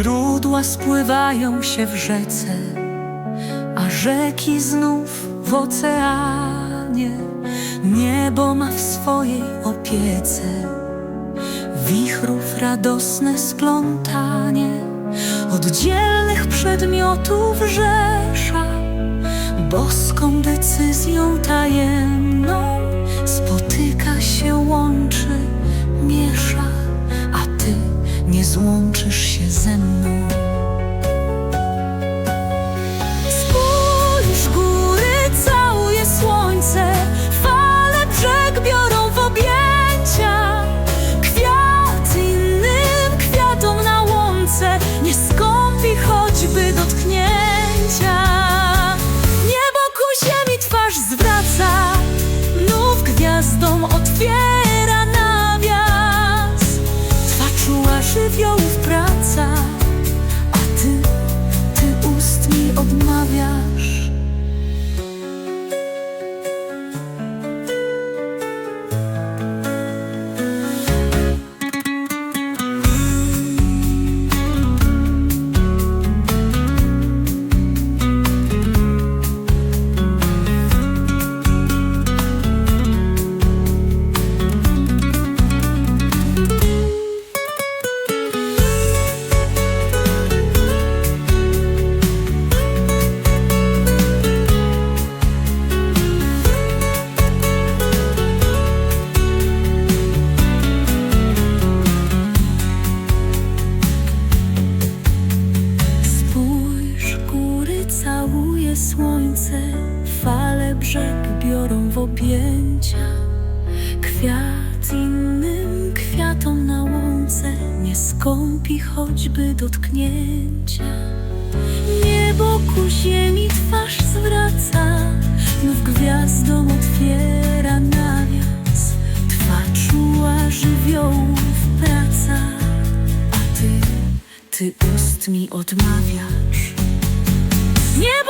Źródła spływają się w rzece, a rzeki znów w oceanie. Niebo ma w swojej opiece wichrów radosne splątanie, oddzielnych przedmiotów rzesza, boską decyzją tajemną spotyka się, łączy, miesza, złączysz się ze mną. Żywiołów praca, a ty, ty ust mi odmawiasz. Słońce, fale brzeg biorą w objęcia. Kwiat innym kwiatom na łące nie skąpi choćby dotknięcia. Niebo ku ziemi twarz zwraca, znów gwiazdom otwiera nawias. Twa czuła żywiołów praca, a ty, ty ust mi odmawiasz. Niebo